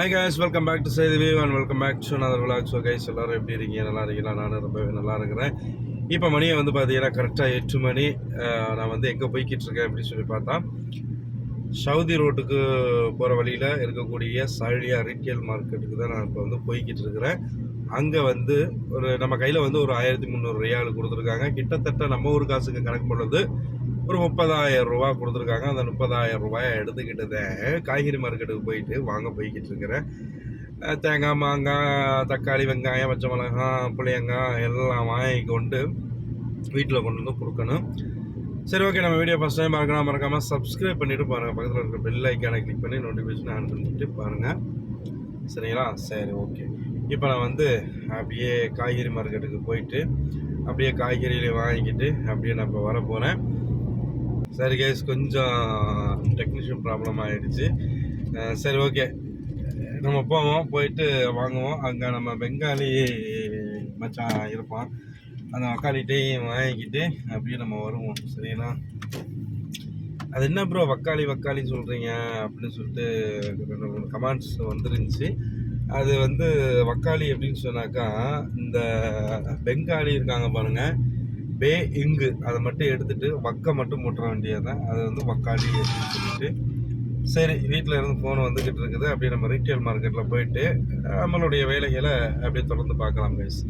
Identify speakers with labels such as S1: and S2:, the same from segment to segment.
S1: hi guys welcome back to சைதி view and welcome back to another vlog so guys எல்லோரும் எப்படி இருக்கீங்க நல்லா இருக்கீங்களா நானும் ரொம்பவே நல்லா இருக்கிறேன் இப்போ மணியை வந்து பார்த்தீங்கன்னா கரெக்டாக எட்டு மணி நான் வந்து எங்கே போய்கிட்டு இருக்கேன் அப்படின்னு சொல்லி பார்த்தா சவுதி ரோட்டுக்கு போகிற வழியில் இருக்கக்கூடிய சாழியா ரீட்டெயில் மார்க்கெட்டுக்கு தான் நான் இப்போ வந்து போய்கிட்டு இருக்கிறேன் அங்கே வந்து ஒரு நம்ம கையில் வந்து ஒரு ஆயிரத்தி முந்நூறு ரியாலு கொடுத்துருக்காங்க கிட்டத்தட்ட நம்ம ஊர் காசுக்கு கணக்கு பண்ணுறது ஒரு முப்பதாயிரம் ரூபா கொடுத்துருக்காங்க அந்த முப்பதாயிரம் ரூபாயை எடுத்துக்கிட்டு தான் காய்கறி மார்க்கெட்டுக்கு போயிட்டு வாங்க போய்கிட்டு இருக்கிறேன் தேங்காய் மாங்காய் தக்காளி வெங்காயம் பச்சை மிளகாய் புளியங்காய் எல்லாம் வாங்கி கொண்டு வீட்டில் கொண்டு வந்து கொடுக்கணும் சரி ஓகே நம்ம வீடியோ ஃபஸ்ட் டைம் பார்க்கலாம் மறக்காமல் சப்ஸ்கிரைப் பண்ணிவிட்டு பாருங்கள் பக்கத்தில் இருக்கிற பெல் ஐக்கானை கிளிக் பண்ணி நோட்டிஃபிகேஷன் ஆன் பண்ணிவிட்டு பாருங்கள் சரிங்களா சரி ஓகே இப்போ நான் வந்து அப்படியே காய்கறி மார்க்கெட்டுக்கு போயிட்டு அப்படியே காய்கறிகளை வாங்கிக்கிட்டு அப்படியே நான் இப்போ வரப்போகிறேன் சரி கேஸ் கொஞ்சம் டெக்னீஷியன் ப்ராப்ளம் ஆகிடுச்சு சரி ஓகே நம்ம போவோம் போயிட்டு வாங்குவோம் அங்கே நம்ம பெங்காலி மச்சான் இருப்பான் அந்த வக்காலிட்டையும் வாங்கிக்கிட்டு அப்படியே நம்ம வருவோம் சரிங்களா அது என்ன ப்ரோ வக்காளி வக்காளி சொல்கிறீங்க அப்படின்னு சொல்லிட்டு ரெண்டு மூணு வந்துருந்துச்சு அது வந்து வக்காளி அப்படின்னு சொன்னாக்கா இந்த பெங்காலி இருக்காங்க பாருங்கள் பே இங்கு அதை மட்டும் எடுத்துகிட்டு வக்கை மட்டும் மூட்ட வேண்டியது தான் அது வந்து வக்காளி அப்படின்னு சொல்லிட்டு சரி வீட்டில் இருந்து ஃபோன் வந்துக்கிட்டு இருக்குது அப்படியே நம்ம ரீட்டைல் மார்க்கெட்டில் போயிட்டு நம்மளுடைய வேலைகளை அப்படியே தொடர்ந்து பார்க்கலாம் கைஸ்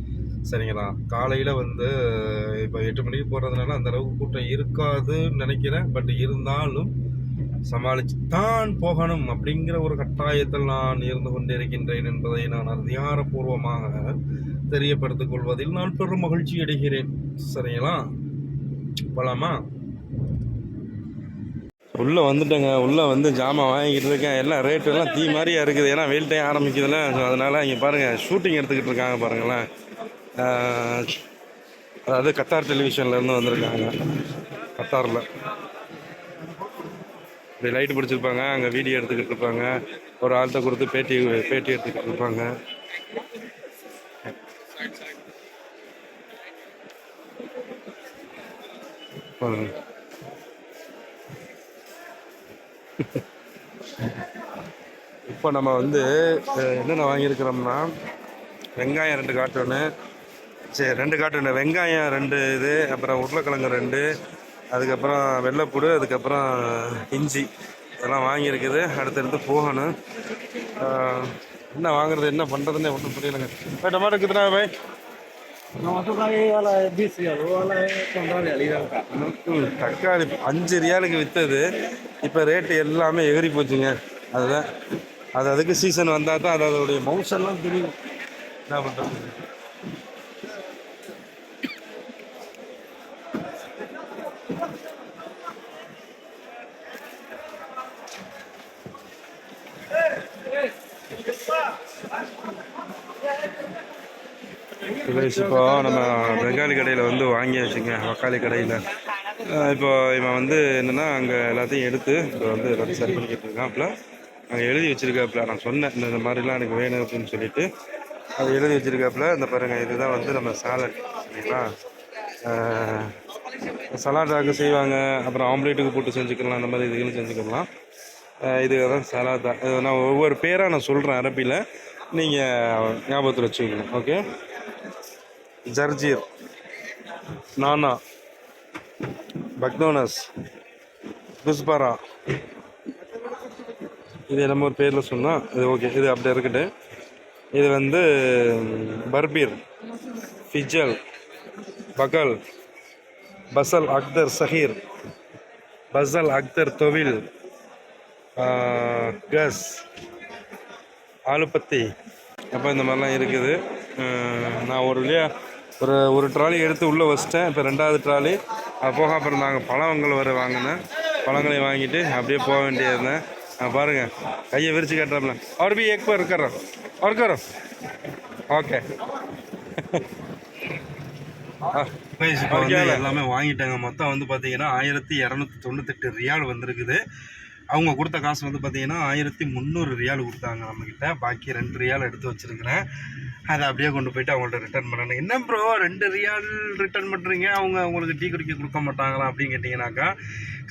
S1: சரிங்களா காலையில் வந்து இப்போ எட்டு மணிக்கு போகிறதுனால அந்தளவுக்கு கூட்டம் இருக்காதுன்னு நினைக்கிறேன் பட் இருந்தாலும் சமாளித்து தான் போகணும் அப்படிங்கிற ஒரு கட்டாயத்தில் நான் இருந்து கொண்டிருக்கின்றேன் என்பதை நான் அதிகாரப்பூர்வமாக தெரியப்படுத்திக் கொள்வதில் நான் பெரும் மகிழ்ச்சி அடைகிறேன் சரிங்களா போலாமா உள்ளே வந்துட்டேங்க உள்ளே வந்து ஜாமான் வாங்கிக்கிட்டு இருக்கேன் எல்லாம் ரேட்டு எல்லாம் தீ மாதிரியாக இருக்குது ஏன்னா வெயில் டைம் ஆரம்பிக்குதுல ஸோ அதனால் இங்கே பாருங்கள் ஷூட்டிங் எடுத்துக்கிட்டு இருக்காங்க பாருங்களேன் அதாவது கத்தார் டெலிவிஷன்லேருந்து வந்திருக்காங்க கத்தாரில் இப்படி லைட்டு பிடிச்சிருப்பாங்க அங்கே வீடியோ எடுத்துக்கிட்டு இருப்பாங்க ஒரு ஆள்கிட்ட கொடுத்து பேட்டி பேட்டி எடுத்துக்கிட்டு இருப்பாங்க இப்போ நம்ம வந்து என்னென்ன வாங்கியிருக்கிறோம்னா வெங்காயம் ரெண்டு காட்டு ஒன்று சரி ரெண்டு ஒன்று வெங்காயம் ரெண்டு இது அப்புறம் உருளைக்கிழங்கு ரெண்டு அதுக்கப்புறம் வெள்ளைப்பூடு அதுக்கப்புறம் இஞ்சி இதெல்லாம் வாங்கியிருக்குது அடுத்தடுத்து போகணும் என்ன வாங்குறது என்ன பண்ணுறதுன்னு ஒன்றும் புரியலைங்க இப்போ டொமேட்டோ கித்தனா பாய் தக்காளி அஞ்சு ரியாலுக்கு விற்றது இப்போ ரேட்டு எல்லாமே எகிரி போச்சுங்க அதுதான் அது அதுக்கு சீசன் வந்தால் தான் அது அதோடைய மவுசெல்லாம் தெரியும் என்ன பண்ணுறது இப்போ நம்ம பெங்காலி கடையில் வந்து வாங்கி வச்சுங்க வக்காலி கடையில் இப்போ இவன் வந்து என்னென்னா அங்கே எல்லாத்தையும் எடுத்து இப்போ வந்து எல்லாத்தையும் சரி பண்ணிக்கிட்டு இருக்காப்புல அங்கே எழுதி வச்சுருக்காப்புல நான் சொன்னேன் இந்த மாதிரிலாம் எனக்கு வேணும் அப்படின்னு சொல்லிட்டு அது எழுதி வச்சுருக்காப்புல இந்த பாருங்கள் இதுதான் வந்து நம்ம சாலட் சரிங்களா சலாடாக்கு செய்வாங்க அப்புறம் ஆம்லேட்டுக்கு போட்டு செஞ்சுக்கலாம் அந்த மாதிரி இதுகளும் செஞ்சுக்கலாம் இது தான் சலாதா நான் ஒவ்வொரு பேராக நான் சொல்கிறேன் அரபியில் நீங்கள் ஞாபகத்தில் வச்சுக்கணும் ஓகே ஜர்ஜீர் நானா பக்தோனஸ் குஸ்பரா இது நம்ம ஒரு பேரில் சொன்னால் இது ஓகே இது அப்படி இருக்கட்டு இது வந்து பர்பீர் ஃபிஜல் பகல் பசல் அக்தர் சஹீர் பசல் அக்தர் தொவில் கஸ் ஆளுப்பத்தி அப்போ இந்த மாதிரிலாம் இருக்குது நான் ஒரு வழியாக ஒரு ஒரு ட்ராலி எடுத்து உள்ளே வச்சிட்டேன் இப்போ ரெண்டாவது ட்ராலி அது போக அப்புறம் நாங்கள் பழங்கள் வர வாங்கினேன் பழங்களை வாங்கிட்டு அப்படியே போக வேண்டியிருந்தேன் பாருங்கள் கையை விரிச்சு கட்டுறாப்புல அவர் பி எக் பார் இருக்கிறோம் ஓகே எல்லாமே வாங்கிட்டாங்க மொத்தம் வந்து பார்த்தீங்கன்னா ஆயிரத்தி இரநூத்தி தொண்ணூத்தெட்டு ரியால் வந்திருக்குது அவங்க கொடுத்த காசு வந்து பார்த்திங்கன்னா ஆயிரத்தி முந்நூறு ரியால் கொடுத்தாங்க நம்மக்கிட்ட பாக்கி ரெண்டு ரியால் எடுத்து வச்சுருக்கிறேன் அதை அப்படியே கொண்டு போயிட்டு அவங்கள்ட்ட ரிட்டர்ன் பண்ணணும் என்ன ப்ரோ ரெண்டு ரியால் ரிட்டர்ன் பண்ணுறீங்க அவங்க உங்களுக்கு டீ குடிக்க கொடுக்க மாட்டாங்களா அப்படின்னு கேட்டிங்கனாக்கா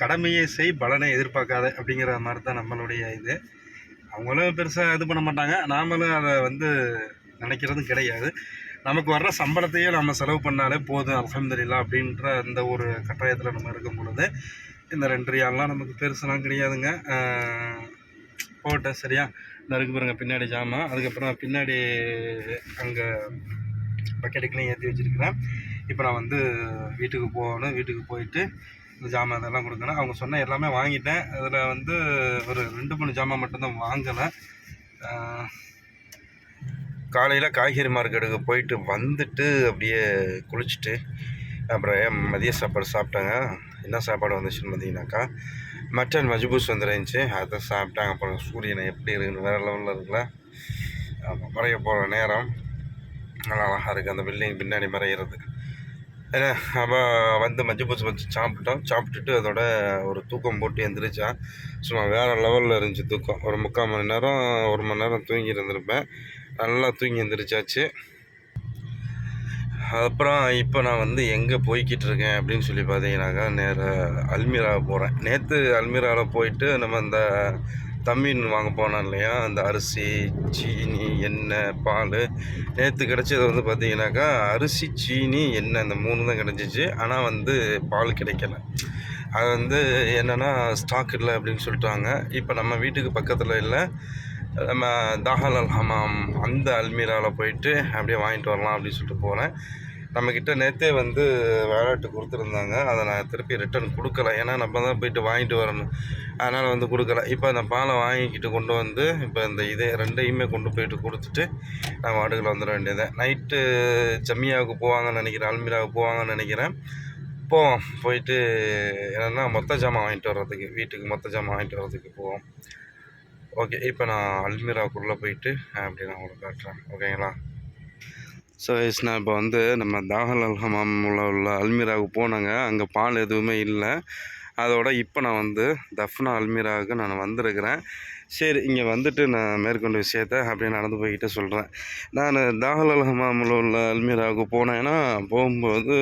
S1: கடமையை செய் பலனை எதிர்பார்க்காத அப்படிங்கிற மாதிரி தான் நம்மளுடைய இது அவங்களும் பெருசாக இது பண்ண மாட்டாங்க நாமளும் அதை வந்து நினைக்கிறதும் கிடையாது நமக்கு வர்ற சம்பளத்தையே நம்ம செலவு பண்ணாலே போதும் அலமதுல்லா அப்படின்ற அந்த ஒரு கட்டாயத்தில் நம்ம இருக்கும் பொழுது இந்த ரெண்டு ரியாலெலாம் நமக்கு பெருசுலாம் கிடையாதுங்க போட்டேன் சரியா இந்த இருக்கு பாருங்க பின்னாடி ஜாமான் அதுக்கப்புறம் பின்னாடி அங்கே பக்கெட்டுக்கெலாம் ஏற்றி வச்சுருக்கிறேன் இப்போ நான் வந்து வீட்டுக்கு போகணும் வீட்டுக்கு போயிட்டு இந்த ஜாமான் இதெல்லாம் கொடுக்கணும் அவங்க சொன்ன எல்லாமே வாங்கிட்டேன் அதில் வந்து ஒரு ரெண்டு மூணு ஜாமான் மட்டும்தான் வாங்கலை காலையில் காய்கறி மார்க்கெட்டுக்கு போயிட்டு வந்துட்டு அப்படியே குளிச்சுட்டு அப்புறம் மதிய சாப்பாடு சாப்பிட்டாங்க என்ன சாப்பாடு வந்துச்சுன்னு பார்த்தீங்கன்னாக்கா மட்டன் மஜ்பூஸ் வந்துருந்துச்சு அதை சாப்பிட்டாங்க அப்புறம் சூரியனை எப்படி இருக்குன்னு வேறு லெவலில் இருக்குல்ல ஆமாம் மறைய போகிற நேரம் நல்லா அழகாக இருக்குது அந்த பில்டிங் பின்னாடி மறையிறது ஏன்னா அப்போ வந்து மஞ்சள் பூச்சி வச்சு சாப்பிட்டோம் சாப்பிட்டுட்டு அதோட ஒரு தூக்கம் போட்டு எந்திரிச்சா சும்மா வேறு லெவலில் இருந்துச்சு தூக்கம் ஒரு முக்கால் மணி நேரம் ஒரு மணி நேரம் தூங்கி இருந்திருப்பேன் நல்லா தூங்கி எந்திரிச்சாச்சு அப்புறம் இப்போ நான் வந்து எங்கே போய்கிட்டு இருக்கேன் அப்படின்னு சொல்லி பார்த்தீங்கன்னாக்கா நேராக அல்மீரா போகிறேன் நேற்று அல்மீராவில் போயிட்டு நம்ம அந்த தம்மீன் வாங்க போனோம் இல்லையா அந்த அரிசி சீனி எண்ணெய் பால் நேற்று கிடச்சது வந்து பார்த்தீங்கன்னாக்கா அரிசி சீனி எண்ணெய் அந்த மூணு தான் கிடச்சிச்சு ஆனால் வந்து பால் கிடைக்கல அது வந்து என்னென்னா ஸ்டாக் இல்லை அப்படின்னு சொல்லிட்டாங்க இப்போ நம்ம வீட்டுக்கு பக்கத்தில் இல்லை நம்ம தாஹல் அல் ஹமாம் அந்த அல்மீராவில் போயிட்டு அப்படியே வாங்கிட்டு வரலாம் அப்படின்னு சொல்லிட்டு போனேன் நம்மக்கிட்ட நேற்றே வந்து வேலாட்டு கொடுத்துருந்தாங்க அதை நான் திருப்பி ரிட்டர்ன் கொடுக்கல ஏன்னா நம்ம தான் போயிட்டு வாங்கிட்டு வரணும் அதனால் வந்து கொடுக்கல இப்போ அந்த பாலை வாங்கிக்கிட்டு கொண்டு வந்து இப்போ இந்த இதே ரெண்டையுமே கொண்டு போயிட்டு கொடுத்துட்டு நான் வாடகையில் வந்துட வேண்டியது நைட்டு ஜம்மியாவுக்கு போவாங்கன்னு நினைக்கிறேன் அல்மீராவுக்கு போவாங்கன்னு நினைக்கிறேன் போவோம் போயிட்டு என்னென்னா மொத்த ஜாமான் வாங்கிட்டு வர்றதுக்கு வீட்டுக்கு மொத்த ஜாமான் வாங்கிட்டு வர்றதுக்கு போவோம் ஓகே இப்போ நான் அல்மீராக்குள்ளே போயிட்டு அப்படி நான் உங்களுக்கு காட்டுறேன் ஓகேங்களா ஸோ எஸ் நான் இப்போ வந்து நம்ம தாகல் அல்ஹமாம் உள்ள உள்ள அல்மிராவுக்கு போனாங்க அங்கே பால் எதுவுமே இல்லை அதோட இப்போ நான் வந்து தஃப்னா அல்மீராவுக்கு நான் வந்திருக்கிறேன் சரி இங்கே வந்துட்டு நான் மேற்கொண்ட விஷயத்த அப்படியே நடந்து போய்கிட்டு சொல்கிறேன் நான் தாகல் அல்ஹமாமில் உள்ள அல்மீராவுக்கு போனேன்னா போகும்போது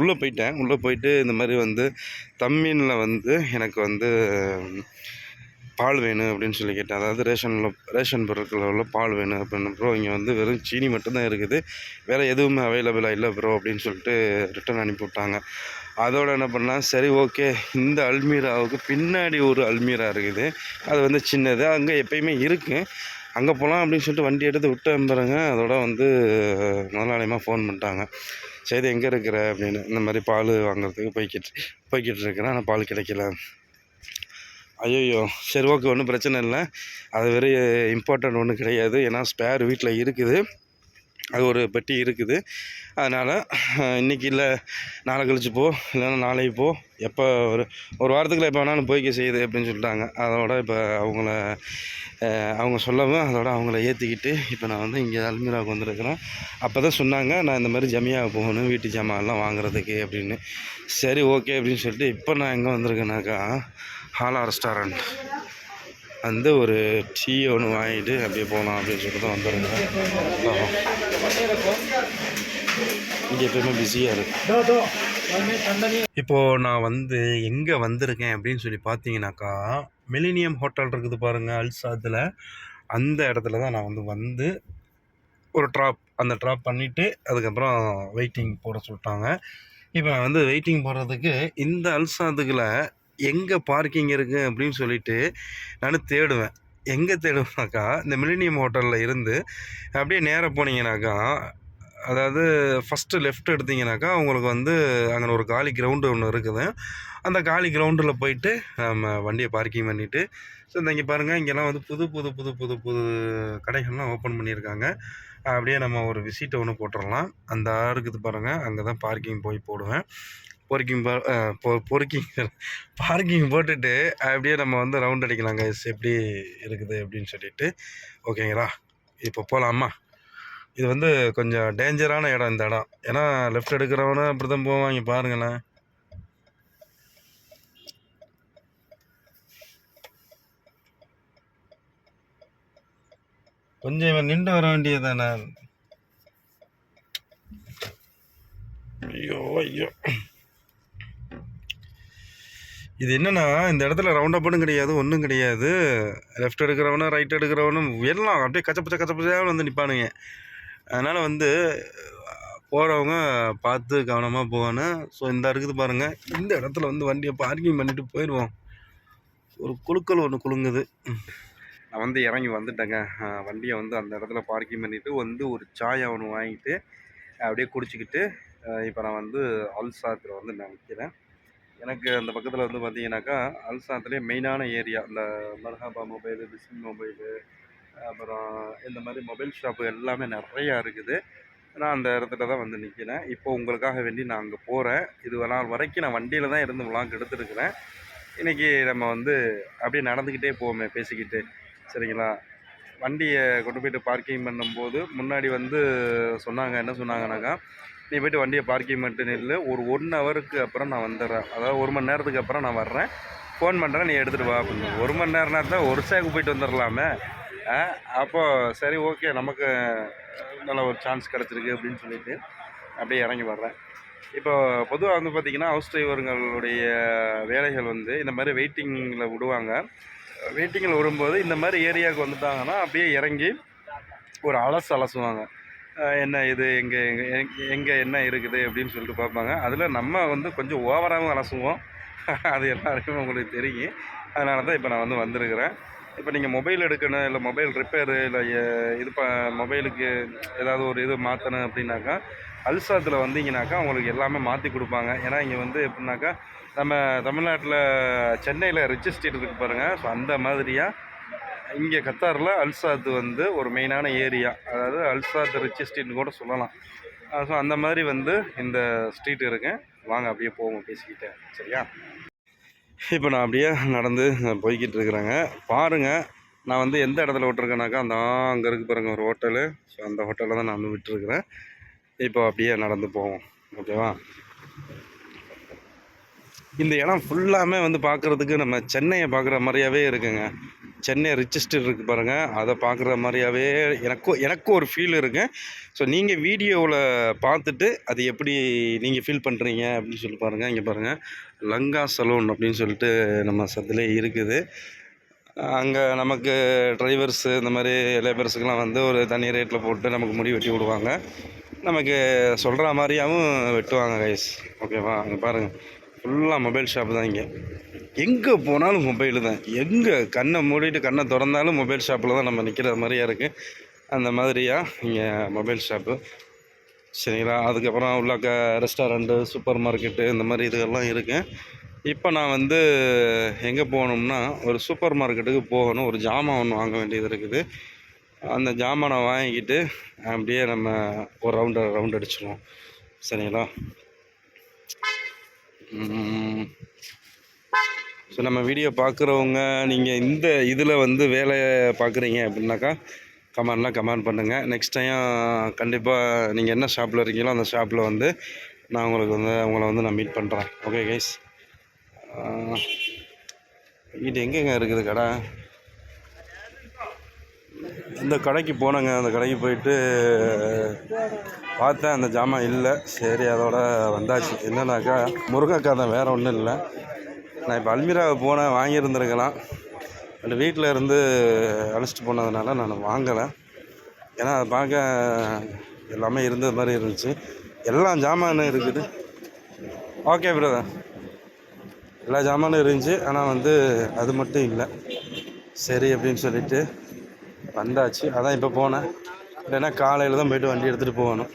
S1: உள்ளே போயிட்டேன் உள்ளே போயிட்டு இந்த மாதிரி வந்து தம்மீனில் வந்து எனக்கு வந்து பால் வேணும் அப்படின்னு சொல்லி கேட்டேன் அதாவது ரேஷனில் ரேஷன் பொருட்களில் உள்ள பால் வேணும் அப்படின்னு ப்ரோ இங்கே வந்து வெறும் சீனி மட்டும்தான் இருக்குது வேறு எதுவுமே அவைலபிளாக இல்லை ப்ரோ அப்படின்னு சொல்லிட்டு ரிட்டன் அனுப்பிவிட்டாங்க அதோடு என்ன பண்ணால் சரி ஓகே இந்த அல்மீராவுக்கு பின்னாடி ஒரு அல்மீரா இருக்குது அது வந்து சின்னது அங்கே எப்பயுமே இருக்குது அங்கே போகலாம் அப்படின்னு சொல்லிட்டு வண்டி எடுத்து விட்டேன் பாருங்க அதோட வந்து முதலாளியமாக ஃபோன் பண்ணிட்டாங்க சரி எங்கே இருக்கிற அப்படின்னு இந்த மாதிரி பால் வாங்குறதுக்கு போய்கிட்டு போய்கிட்டு இருக்கிறேன் ஆனால் பால் கிடைக்கல ஐயோயோ சரி ஓகே ஒன்றும் பிரச்சனை இல்லை அது வெறும் இம்பார்ட்டண்ட் ஒன்றும் கிடையாது ஏன்னா ஸ்பேர் வீட்டில் இருக்குது அது ஒரு பெட்டி இருக்குது அதனால் இன்றைக்கி இல்லை நாளை கழிச்சு போ இல்லைன்னா நாளைக்கு போ எப்போ ஒரு ஒரு வாரத்துக்குள்ளே எப்போ வேணாலும் போய்க்க செய்யுது அப்படின்னு சொல்லிட்டாங்க அதோட இப்போ அவங்கள அவங்க சொல்லவும் அதோட அவங்கள ஏற்றிக்கிட்டு இப்போ நான் வந்து இங்கே அல்மீராவுக்கு வந்திருக்கிறேன் அப்போ தான் சொன்னாங்க நான் இந்த மாதிரி ஜமியாக போகணும் வீட்டு ஜாமான்லாம் வாங்குறதுக்கு அப்படின்னு சரி ஓகே அப்படின்னு சொல்லிட்டு இப்போ நான் எங்கே வந்திருக்கேனாக்கா ஹாலா ரெஸ்டாரண்ட் வந்து ஒரு டீ ஒன்று வாங்கிட்டு அப்படியே போகலாம் அப்படின்னு சொல்லிட்டு தான் வந்துருக்கேன் இங்கே எப்பயுமே பிஸியாக இருக்குது இப்போது நான் வந்து எங்கே வந்திருக்கேன் அப்படின்னு சொல்லி பார்த்தீங்கன்னாக்கா மிலினியம் ஹோட்டல் இருக்குது பாருங்கள் அல்சாத்துல அந்த இடத்துல தான் நான் வந்து வந்து ஒரு ட்ராப் அந்த ட்ராப் பண்ணிவிட்டு அதுக்கப்புறம் வெயிட்டிங் போட சொல்லிட்டாங்க இப்போ வந்து வெயிட்டிங் போடுறதுக்கு இந்த அல்சாதுக்கில் எங்கே பார்க்கிங் இருக்குது அப்படின்னு சொல்லிட்டு நான் தேடுவேன் எங்கே தேடுவேனாக்கா இந்த மிலினியம் ஹோட்டலில் இருந்து அப்படியே நேராக போனீங்கன்னாக்கா அதாவது ஃபஸ்ட்டு லெஃப்ட் எடுத்திங்கனாக்கா உங்களுக்கு வந்து அங்கே ஒரு காலி கிரவுண்டு ஒன்று இருக்குது அந்த காலி கிரவுண்டில் போயிட்டு நம்ம வண்டியை பார்க்கிங் பண்ணிவிட்டு ஸோ இந்த இங்கே பாருங்கள் இங்கெல்லாம் வந்து புது புது புது புது புது கடைகள்லாம் ஓப்பன் பண்ணியிருக்காங்க அப்படியே நம்ம ஒரு விசிட்டை ஒன்று போட்டுடலாம் அந்த இருக்குது பாருங்கள் அங்கே தான் பார்க்கிங் போய் போடுவேன் பொறுக்கிங் பொறுக்கிங் பார்க்கிங் போட்டுட்டு அப்படியே நம்ம வந்து ரவுண்ட் அடிக்கலாங்க எப்படி இருக்குது அப்படின்னு சொல்லிட்டு ஓகேங்களா இப்போ போகலாமா இது வந்து கொஞ்சம் டேஞ்சரான இடம் இந்த இடம் ஏன்னா லெஃப்ட் எடுக்கிறவனும் அப்படி தான் போவாங்க பாருங்களேன் கொஞ்சம் இவன் நின்று வர வேண்டியதானே ஐயோ ஐயோ இது என்னென்னா இந்த இடத்துல ரவுண்ட் அப்புன்னு கிடையாது ஒன்றும் கிடையாது லெஃப்ட் எடுக்கிறவனும் ரைட் எடுக்கிறவனும் எல்லாம் அப்படியே கச்சப்பச்சை கச்சப்பச்சையாக வந்து நிற்பானுங்க அதனால் வந்து போகிறவங்க பார்த்து கவனமாக போகணும் ஸோ இந்த இருக்குது பாருங்கள் இந்த இடத்துல வந்து வண்டியை பார்க்கிங் பண்ணிவிட்டு போயிடுவோம் ஒரு குழுக்கள் ஒன்று குலுங்குது நான் வந்து இறங்கி வந்துட்டேங்க வண்டியை வந்து அந்த இடத்துல பார்க்கிங் பண்ணிவிட்டு வந்து ஒரு சாயை ஒன்று வாங்கிட்டு அப்படியே குடிச்சிக்கிட்டு இப்போ நான் வந்து அல்சாத்தில் வந்து நான் விற்கிறேன் எனக்கு அந்த பக்கத்தில் வந்து பார்த்தீங்கன்னாக்கா அல்சாத்துலேயே மெயினான ஏரியா இந்த மர்ஹாபா மொபைலு பிஸ்மி மொபைலு அப்புறம் இந்த மாதிரி மொபைல் ஷாப்பு எல்லாமே நிறையா இருக்குது நான் அந்த இடத்துல தான் வந்து நிற்கிறேன் இப்போ உங்களுக்காக வேண்டி நான் அங்கே போகிறேன் இது நாள் வரைக்கும் நான் வண்டியில் தான் இருந்து விளாங்க எடுத்துருக்குறேன் இன்றைக்கி நம்ம வந்து அப்படியே நடந்துக்கிட்டே போவோமே பேசிக்கிட்டு சரிங்களா வண்டியை கொண்டு போயிட்டு பார்க்கிங் பண்ணும்போது முன்னாடி வந்து சொன்னாங்க என்ன சொன்னாங்கனாக்கா நீ போய்ட்டு வண்டியை பார்க்கிங் பண்ணிட்டு நில்லு ஒரு ஒன் ஹவருக்கு அப்புறம் நான் வந்துடுறேன் அதாவது ஒரு மணி நேரத்துக்கு அப்புறம் நான் வர்றேன் ஃபோன் பண்ணுறேன் நீ எடுத்துகிட்டு வா அப்படின்னு ஒரு மணி நேரம் நேரத்தில் ஒரு சேக்கு போயிட்டு வந்துடலாமே அப்போது சரி ஓகே நமக்கு நல்ல ஒரு சான்ஸ் கிடச்சிருக்கு அப்படின்னு சொல்லிட்டு அப்படியே இறங்கி வர்றேன் இப்போ பொதுவாக வந்து பார்த்திங்கன்னா ஹவுஸ் டிரைவருங்களுடைய வேலைகள் வந்து இந்த மாதிரி வெயிட்டிங்கில் விடுவாங்க வெயிட்டிங்கில் விடும்போது இந்த மாதிரி ஏரியாவுக்கு வந்துட்டாங்கன்னா அப்படியே இறங்கி ஒரு அலசு அலசுவாங்க என்ன இது எங்கே எங்கே எங்கே என்ன இருக்குது அப்படின்னு சொல்லிட்டு பார்ப்பாங்க அதில் நம்ம வந்து கொஞ்சம் ஓவராகவும் அலசுவோம் அது எல்லாருக்குமே உங்களுக்கு தெரியும் அதனால தான் இப்போ நான் வந்து வந்திருக்கிறேன் இப்போ நீங்கள் மொபைல் எடுக்கணும் இல்லை மொபைல் ரிப்பேரு இல்லை இது ப மொபைலுக்கு ஏதாவது ஒரு இது மாற்றணும் அப்படின்னாக்கா அல்சாத்தில் வந்தீங்கனாக்கா அவங்களுக்கு எல்லாமே மாற்றி கொடுப்பாங்க ஏன்னா இங்கே வந்து எப்படின்னாக்கா நம்ம தமிழ்நாட்டில் சென்னையில் ரிஜிஸ்ட்ரேட் இருக்கு பாருங்கள் ஸோ அந்த மாதிரியாக இங்கே கத்தாரில் அல்சாத் வந்து ஒரு மெயினான ஏரியா அதாவது அல்சாத் ரிச் ஸ்ட்ரீட்னு கூட சொல்லலாம் ஸோ அந்த மாதிரி வந்து இந்த ஸ்ட்ரீட் இருக்குது வாங்க அப்படியே போவோம் பேசிக்கிட்டேன் சரியா இப்போ நான் அப்படியே நடந்து போய்கிட்டு இருக்கிறேங்க பாருங்கள் நான் வந்து எந்த இடத்துல விட்டுருக்கேனாக்கா அந்த அங்கே இருக்கு பாருங்கள் ஒரு ஹோட்டலு ஸோ அந்த ஹோட்டலில் தான் நான் வந்து விட்டுருக்குறேன் இப்போ அப்படியே நடந்து போவோம் ஓகேவா இந்த இடம் ஃபுல்லாமே வந்து பார்க்குறதுக்கு நம்ம சென்னையை பார்க்குற மாதிரியாவே இருக்குங்க சென்னை ரிச்சஸ்டர் இருக்குது பாருங்கள் அதை பார்க்குற மாதிரியாவே எனக்கும் எனக்கும் ஒரு ஃபீல் இருக்குது ஸோ நீங்கள் வீடியோவில் பார்த்துட்டு அது எப்படி நீங்கள் ஃபீல் பண்ணுறீங்க அப்படின்னு சொல்லி பாருங்கள் இங்கே பாருங்கள் லங்கா சலூன் அப்படின்னு சொல்லிட்டு நம்ம சத்திலே இருக்குது அங்கே நமக்கு டிரைவர்ஸு இந்த மாதிரி லேபர்ஸுக்கெலாம் வந்து ஒரு தனி ரேட்டில் போட்டு நமக்கு முடி வெட்டி விடுவாங்க நமக்கு சொல்கிற மாதிரியாகவும் வெட்டுவாங்க கைஸ் ஓகேவா அங்கே பாருங்கள் ஃபுல்லாக மொபைல் ஷாப் தான் இங்கே எங்கே போனாலும் மொபைல் தான் எங்கே கண்ணை மூடிட்டு கண்ணை திறந்தாலும் மொபைல் ஷாப்பில் தான் நம்ம நிற்கிற மாதிரியாக இருக்குது அந்த மாதிரியாக இங்கே மொபைல் ஷாப்பு சரிங்களா அதுக்கப்புறம் உள்ளாக்க ரெஸ்டாரண்ட்டு சூப்பர் மார்க்கெட்டு இந்த மாதிரி இதுகள்லாம் இருக்குது இப்போ நான் வந்து எங்கே போகணும்னா ஒரு சூப்பர் மார்க்கெட்டுக்கு போகணும் ஒரு ஜாமான் ஒன்று வாங்க வேண்டியது இருக்குது அந்த ஜாமானை வாங்கிக்கிட்டு அப்படியே நம்ம ஒரு ரவுண்டு ரவுண்ட் அடிச்சிடுவோம் சரிங்களா ஸோ நம்ம வீடியோ பார்க்குறவங்க நீங்கள் இந்த இதில் வந்து வேலையை பார்க்குறீங்க அப்படின்னாக்கா கமெண்ட்லாம் கமெண்ட் பண்ணுங்கள் நெக்ஸ்ட் டைம் கண்டிப்பாக நீங்கள் என்ன ஷாப்பில் இருக்கீங்களோ அந்த ஷாப்பில் வந்து நான் உங்களுக்கு வந்து உங்களை வந்து நான் மீட் பண்ணுறேன் ஓகே கைஸ் வீட்டு எங்கெங்கே இருக்குது கடை இந்த கடைக்கு போனேங்க அந்த கடைக்கு போயிட்டு பார்த்தேன் அந்த ஜாமான் இல்லை சரி அதோட வந்தாச்சு என்னன்னாக்கா முருங்கைக்காய் தான் வேறு ஒன்றும் இல்லை நான் இப்போ அல்மீரா போனேன் வாங்கியிருந்துருக்கலாம் அந்த வீட்டில் இருந்து அழைச்சிட்டு போனதுனால நான் வாங்கலை ஏன்னா அதை பார்க்க எல்லாமே இருந்தது மாதிரி இருந்துச்சு எல்லாம் ஜாமானும் இருக்குது ஓகே பிரதர் எல்லா ஜாமானும் இருந்துச்சு ஆனால் வந்து அது மட்டும் இல்லை சரி அப்படின்னு சொல்லிவிட்டு வந்தாச்சு அதான் இப்போ போனேன் இல்லைன்னா காலையில் தான் போய்ட்டு வண்டி எடுத்துகிட்டு போகணும்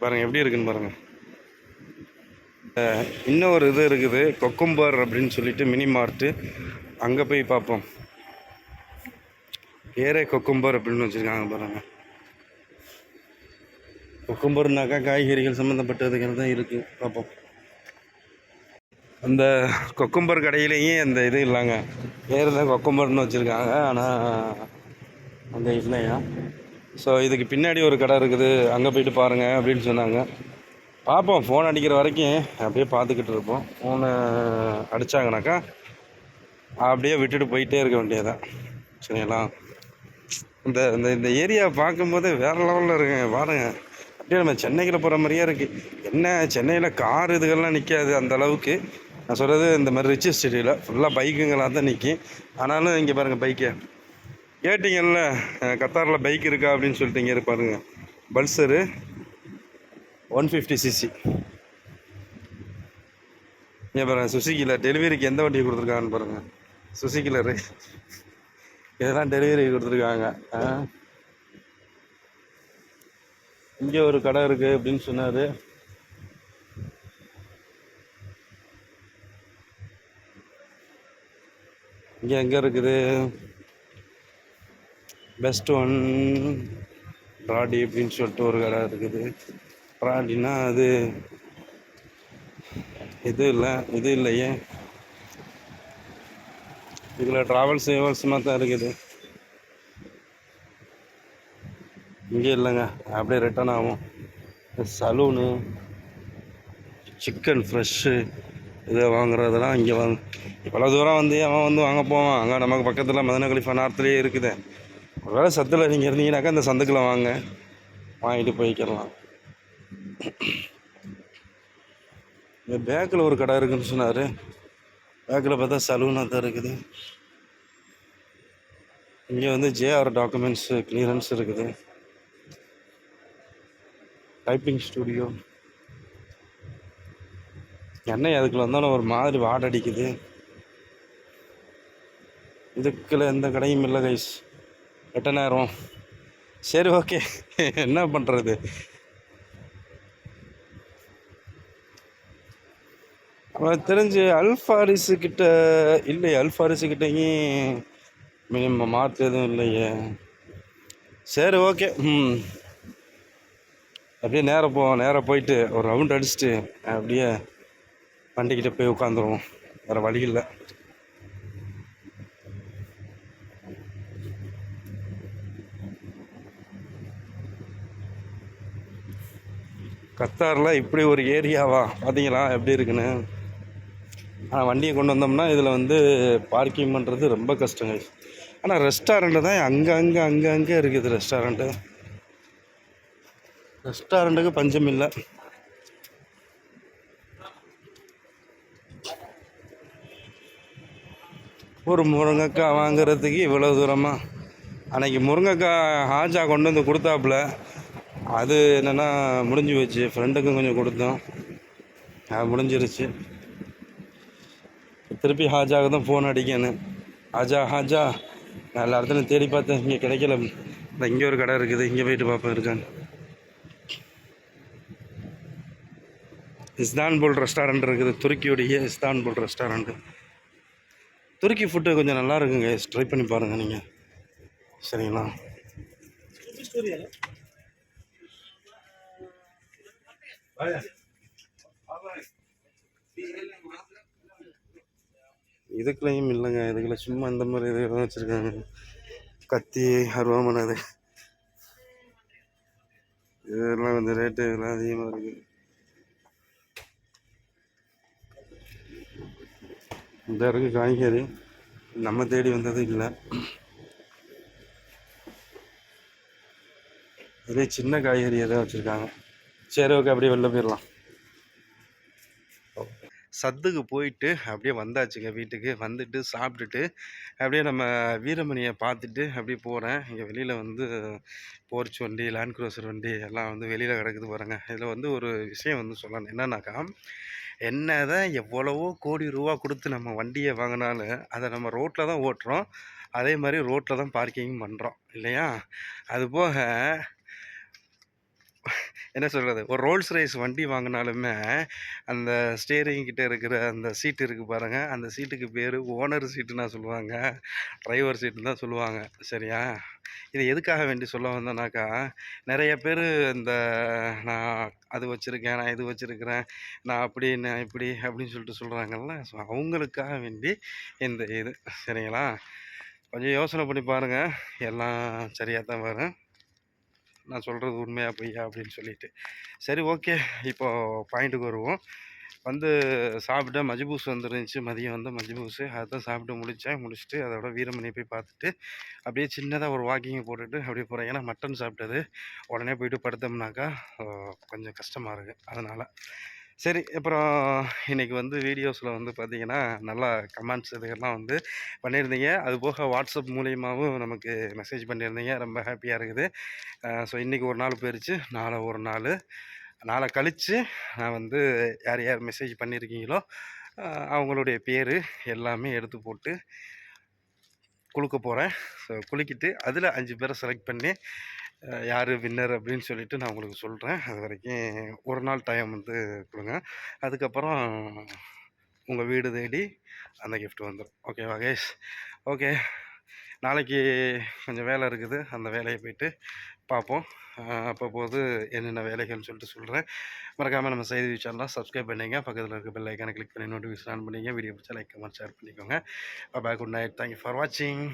S1: பாருங்கள் எப்படி இருக்குன்னு பாருங்கள் இன்னொரு இது இருக்குது கொக்கும்பார் அப்படின்னு சொல்லிட்டு மினி மார்ட்டு அங்கே போய் பார்ப்போம் ஏரே கொக்கும்பர் அப்படின்னு வச்சுருக்காங்க பாருங்கள் கொக்கும்பர்னாக்கா காய்கறிகள் சம்மந்தப்பட்டதுங்கிறது தான் இருக்குது பார்ப்போம் அந்த கொக்கும்பர் கடையிலேயே அந்த இது இல்லைங்க ஏறு தான் கொக்கும்பர்னு வச்சுருக்காங்க ஆனால் அந்த எண்ணெயா ஸோ இதுக்கு பின்னாடி ஒரு கடை இருக்குது அங்கே போயிட்டு பாருங்கள் அப்படின்னு சொன்னாங்க பார்ப்போம் ஃபோன் அடிக்கிற வரைக்கும் அப்படியே பார்த்துக்கிட்டு இருப்போம் ஃபோனை அடித்தாங்கனாக்கா அப்படியே விட்டுட்டு போயிட்டே இருக்க வேண்டியதான் சரிங்களா இந்த இந்த இந்த ஏரியா பார்க்கும்போது வேறு லெவலில் இருக்குங்க பாருங்கள் அப்படியே நம்ம சென்னைக்குள்ளே போகிற மாதிரியே இருக்குது என்ன சென்னையில் கார் இதுகள்லாம் நிற்காது அந்த அளவுக்கு நான் சொல்கிறது இந்த மாதிரி ரிச்சஸ் சிட்டியில் ஃபுல்லாக பைக்குங்களாக தான் நிற்கும் ஆனாலும் இங்கே பாருங்கள் பைக்கை கேட்டிங்கல்ல கத்தாரில் பைக் இருக்கா அப்படின்னு சொல்லிட்டு இங்கே பாருங்கள் பல்சரு ஒன் ஃபிஃப்டி சிசி இங்கே பாருங்கள் சுசிக்கில் டெலிவரிக்கு எந்த வண்டி கொடுத்துருக்காங்கன்னு பாருங்கள் சுசிக்கில் இதெல்லாம் டெலிவரி கொடுத்துருக்காங்க இங்கே ஒரு கடை இருக்குது அப்படின்னு சொன்னார் இங்கே எங்கே இருக்குது பெஸ்ட் ஒன் ப்ராடி அப்படின்னு சொல்லிட்டு ஒரு கடை இருக்குது ப்ராடினா அது இது இல்லை இது இல்லையே இதில் ட்ராவல்ஸ் ஏவல்ஸ்மாக தான் இருக்குது இங்கே இல்லைங்க அப்படியே ரிட்டர்ன் ஆகும் சலூனு சிக்கன் ஃப்ரெஷ்ஷு இதை வாங்குறதெல்லாம் இங்கே வாங்க இவ்வளோ தூரம் வந்து அவன் வந்து வாங்க போவான் அங்கே நமக்கு பக்கத்தில் மதன கலிஃபா நார்த்துலேயே இருக்குது ஒருவேளை சத்தில் நீங்கள் இருந்தீங்கன்னாக்கா அந்த சந்துக்குள்ளே வாங்க வாங்கிட்டு போய்க்கலாம் இந்த பேக்கில் ஒரு கடை இருக்குதுன்னு சொன்னார் பேக்கில் பார்த்தா சலூனாக தான் இருக்குது இங்கே வந்து ஜேஆர் டாக்குமெண்ட்ஸ் கிளியரன்ஸ் இருக்குது டைப்பிங் ஸ்டூடியோ எண்ணெய் அதுக்குள்ள வந்தாலும் ஒரு மாதிரி வாடடிக்குது இதுக்குள்ள எந்த கடையும் இல்லை கைஸ் ரிட்டன் நேரம் சரி ஓகே என்ன பண்ணுறது தெரிஞ்சு அல்ஃபாரிஸு கிட்ட இல்லையே அல்ஃபாரிஸு கிட்டேயும் மினிமம் மார்க் எதுவும் இல்லையே சரி ஓகே ம் அப்படியே நேரம் போவோம் நேராக போயிட்டு ஒரு ரவுண்ட் அடிச்சுட்டு அப்படியே வண்டிக்கிட்ட போய் உட்காந்துருவோம் வேறு வழி இல்லை கத்தாரில் இப்படி ஒரு ஏரியாவா பார்த்தீங்களா எப்படி இருக்குன்னு ஆனால் வண்டியை கொண்டு வந்தோம்னா இதில் வந்து பார்க்கிங் பண்ணுறது ரொம்ப கஷ்டங்க ஆனால் ரெஸ்டாரண்ட்டு தான் அங்கங்கே அங்கங்கே இருக்குது ரெஸ்டாரண்ட்டு ரெஸ்டாரண்ட்டுக்கு பஞ்சம் இல்லை ஒரு முருங்கைக்காய் வாங்குறதுக்கு இவ்வளோ தூரமாக அன்றைக்கி முருங்கைக்காய் ஹாஜா கொண்டு வந்து கொடுத்தாப்புல அது என்னென்னா முடிஞ்சு போச்சு ஃப்ரெண்டுக்கும் கொஞ்சம் கொடுத்தோம் அது முடிஞ்சிருச்சு திருப்பி ஹாஜாவுக்கு தான் ஃபோன் அடிக்கணும் ஹாஜா ஹாஜா நான் எல்லா இடத்துலையும் தேடி பார்த்தேன் இங்கே கிடைக்கல இங்கே ஒரு கடை இருக்குது இங்கே போயிட்டு பார்ப்பேன் இருக்கான்னு இஸ்தான்புல் ரெஸ்டாரண்ட் இருக்குது துருக்கியுடைய இஸ்தான்புல் ரெஸ்டாரண்ட்டு துருக்கி ஃபுட்டு கொஞ்சம் நல்லா இருக்குங்க ட்ரை பண்ணி பாருங்கள் நீங்கள் சரிங்களா இதுக்குலையும் இல்லைங்க இதுக்குள்ள சும்மா அந்த மாதிரி இதெல்லாம் வச்சுருக்காங்க கத்தி அருவாமனை அது இதெல்லாம் கொஞ்சம் ரேட்டு இதெல்லாம் அதிகமாக இருக்குது இந்த இருக்கு காய்கறி நம்ம தேடி வந்தது இல்லை இதே சின்ன காய்கறி எதாவது வச்சுருக்காங்க சரி ஓகே அப்படியே வெளில போயிடலாம் சத்துக்கு போயிட்டு அப்படியே வந்தாச்சுங்க வீட்டுக்கு வந்துட்டு சாப்பிட்டுட்டு அப்படியே நம்ம வீரமணியை பார்த்துட்டு அப்படியே போகிறேன் இங்கே வெளியில் வந்து போர்ச் வண்டி லேண்ட் க்ரோசர் வண்டி எல்லாம் வந்து வெளியில் கிடக்குது பாருங்கள் இதில் வந்து ஒரு விஷயம் வந்து சொல்லணும் என்னன்னாக்கா என்ன தான் எவ்வளவோ கோடி ரூபா கொடுத்து நம்ம வண்டியை வாங்கினாலும் அதை நம்ம ரோட்டில் தான் ஓட்டுறோம் அதே மாதிரி ரோட்டில் தான் பார்க்கிங் பண்ணுறோம் இல்லையா அதுபோக என்ன சொல்கிறது ஒரு ரோல்ஸ் ரைஸ் வண்டி வாங்கினாலுமே அந்த ஸ்டேரிங் கிட்டே இருக்கிற அந்த சீட்டு இருக்குது பாருங்கள் அந்த சீட்டுக்கு பேர் ஓனர் சீட்டுன்னா சொல்லுவாங்க டிரைவர் சீட்டுன்னு தான் சொல்லுவாங்க சரியா இது எதுக்காக வேண்டி சொல்ல வந்தேனாக்கா நிறைய பேர் இந்த நான் அது வச்சுருக்கேன் நான் இது வச்சுருக்கிறேன் நான் அப்படி நான் இப்படி அப்படின்னு சொல்லிட்டு சொல்கிறாங்கல்ல ஸோ அவங்களுக்காக வேண்டி இந்த இது சரிங்களா கொஞ்சம் யோசனை பண்ணி பாருங்கள் எல்லாம் சரியாக தான் வரும் நான் சொல்கிறது உண்மையாக பொய்யா அப்படின்னு சொல்லிட்டு சரி ஓகே இப்போது பாயிண்ட்டுக்கு வருவோம் வந்து சாப்பிட்டா மஜ்பூஸ் வந்துருந்துச்சு மதியம் வந்து மஜ்பூஸு அதை சாப்பிட்டு முடித்தேன் முடிச்சுட்டு அதோட வீரமணி போய் பார்த்துட்டு அப்படியே சின்னதாக ஒரு வாக்கிங் போட்டுட்டு அப்படியே போகிறேன் ஏன்னா மட்டன் சாப்பிட்டது உடனே போயிட்டு படுத்தோம்னாக்கா கொஞ்சம் கஷ்டமாக இருக்குது அதனால் சரி அப்புறம் இன்றைக்கி வந்து வீடியோஸில் வந்து பார்த்திங்கன்னா நல்லா கமெண்ட்ஸ் இதெல்லாம் வந்து பண்ணியிருந்தீங்க அது போக வாட்ஸ்அப் மூலியமாகவும் நமக்கு மெசேஜ் பண்ணியிருந்தீங்க ரொம்ப ஹாப்பியாக இருக்குது ஸோ இன்றைக்கி ஒரு நாள் போயிடுச்சு நாளை ஒரு நாள் நாளை கழித்து நான் வந்து யார் யார் மெசேஜ் பண்ணியிருக்கீங்களோ அவங்களுடைய பேர் எல்லாமே எடுத்து போட்டு குளிக்க போகிறேன் ஸோ குளிக்கிட்டு அதில் அஞ்சு பேரை செலக்ட் பண்ணி யார் வின்னர் அப்படின்னு சொல்லிவிட்டு நான் உங்களுக்கு சொல்கிறேன் அது வரைக்கும் ஒரு நாள் டைம் வந்து கொடுங்க அதுக்கப்புறம் உங்கள் வீடு தேடி அந்த கிஃப்ட் வந்துடும் ஓகே வகேஷ் ஓகே நாளைக்கு கொஞ்சம் வேலை இருக்குது அந்த வேலையை போய்ட்டு பார்ப்போம் அப்போ போது என்னென்ன வேலைகள்னு சொல்லிட்டு சொல்கிறேன் மறக்காமல் நம்ம செய்தி சேனலாம் சப்ஸ்கிரைப் பண்ணிங்க பக்கத்தில் இருக்க பெல் ஐக்கானை கிளிக் பண்ணி நோட்டிஃபிகேஷன் ஆன் பண்ணிங்க வீடியோ பிடிச்சா லைக் கமெண்ட் ஷேர் பண்ணிக்கோங்க bye good night thank you for வாட்சிங்